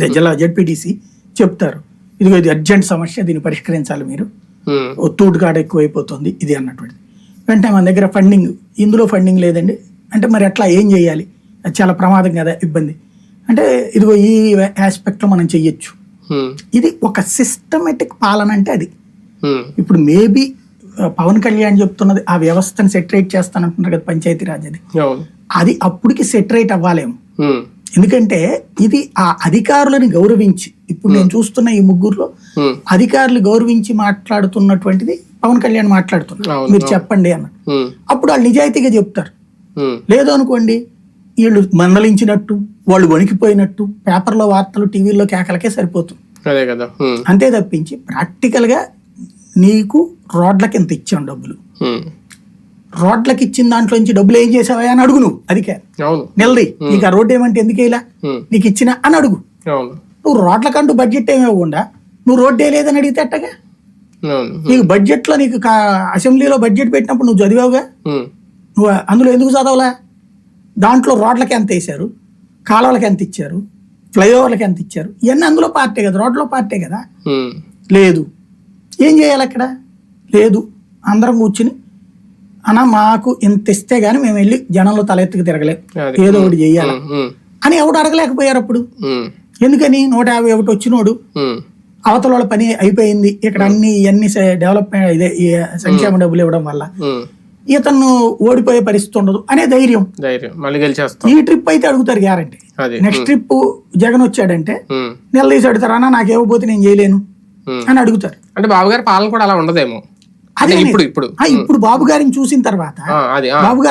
ఇది జిల్లా జడ్పీటీసీ చెప్తారు. ఇదిగో ఇది అర్జెంట్ సమస్య దీన్ని పరిష్కరించాలి మీరు. ఉమ్, ఒత్తూటు కాడ ఎక్కువైపోతుంది ఇది అన్నటువంటిది. వెంటనే మన దగ్గర ఫండింగ్ ఇందులో ఫండింగ్ లేదండి. అంటే మరి ఎట్లా ఏం చేయాలి? అది చాలా ప్రమాదం కదా ఇబ్బంది. అంటే ఇదిగో ఈ ఆస్పెక్ట్లో మనం చెయ్యొచ్చు. ఇది ఒక సిస్టమేటిక్ పాలన అంటే అది. ఇప్పుడు మేబీ పవన్ కళ్యాణ్ చెప్తున్నది ఆ వ్యవస్థను సెటరేట్ చేస్తానంటున్నారు కదా పంచాయతీరాజ్ అది. అది అప్పటికి సెటరేట్ అవ్వాలేమో. ఎందుకంటే ఇది ఆ అధికారులని గౌరవించి ఇప్పుడు నేను చూస్తున్న ఈ ముగ్గురులో అధికారులు గౌరవించి మాట్లాడుతున్నటువంటిది పవన్ కళ్యాణ్ మాట్లాడుతున్నారు. మీరు చెప్పండి అన్న. అప్పుడు వాళ్ళు నిజాయితీగా చెప్తారు. లేదు అనుకోండి వీళ్ళు మందలించినట్టు వాళ్ళు వణికిపోయినట్టు పేపర్లో వార్తలు టీవీల్లో కేకలకే సరిపోతుంది. అదే కదా. అంతే తప్పించి ప్రాక్టికల్గా నీకు రోడ్లకి ఎంత ఇచ్చాం డబ్బులు. రోడ్లకి ఇచ్చిన దాంట్లోంచి డబ్బులు ఏం చేసావా అని అడుగు నువ్వు. అదికే నిలది. నీకు ఆ రోడ్డు ఏమంటే ఎందుకు ఇలా? ఉమ్, నీకు ఇచ్చిన అని అడుగు. నువ్వు రోడ్లకంటూ బడ్జెట్ ఏమి ఇవ్వకుండా నువ్వు రోడ్డు వేయలేదని అడిగితే అట్టగా నీకు బడ్జెట్లో నీకు అసెంబ్లీలో బడ్జెట్ పెట్టినప్పుడు నువ్వు చదివావుగా? నువ్వు అందులో ఎందుకు చదవలా? దాంట్లో రోడ్లకి ఎంత వేశారు? కాలువలకి ఎంత ఇచ్చారు? ఫ్లైఓవర్లకి ఎంత ఇచ్చారు? ఇవన్నీ అందులో పార్టీ కదా రోడ్లో పార్టీ కదా? లేదు. ఏం చేయాలి అక్కడ? లేదు. అందరం కూర్చుని అన్న మాకు ఇంత ఇస్తే గానీ మేము వెళ్ళి జనంలో తలెత్తుకు తిరగలేం. అది. ఏదో ఒకటి చెయ్యాలి అని ఎవడు అడగలేకపోయారు అప్పుడు? ఎందుకని? నూట యాభై ఒకటి వచ్చినోడు. అవతల వాళ్ళ పని అయిపోయింది. ఇక్కడ అన్ని ఇవన్నీ డెవలప్మెంట్ ఇదే సంక్షేమ డబ్బులు ఇవ్వడం వల్ల. ఇతను ఓడిపోయే పరిస్థితి ఉండదు అనే ధైర్యం. ఈ ట్రిప్ అయితే అడుగుతారు గ్యారంటీ. నెక్స్ట్ ట్రిప్ జగన్ వచ్చాడంటే నిలదీసి అడుగుతారు అన్న నాకు ఇవ్వబోతే నేను చేయలేను. అని అడుగుతారు. అంటే బాబు గారి పాలన కూడా అలా ఉండదేమో. అదే ఇప్పుడు ఇప్పుడు ఆ, ఇప్పుడు బాబు గారిని చూసిన తర్వాత. బాబు గారు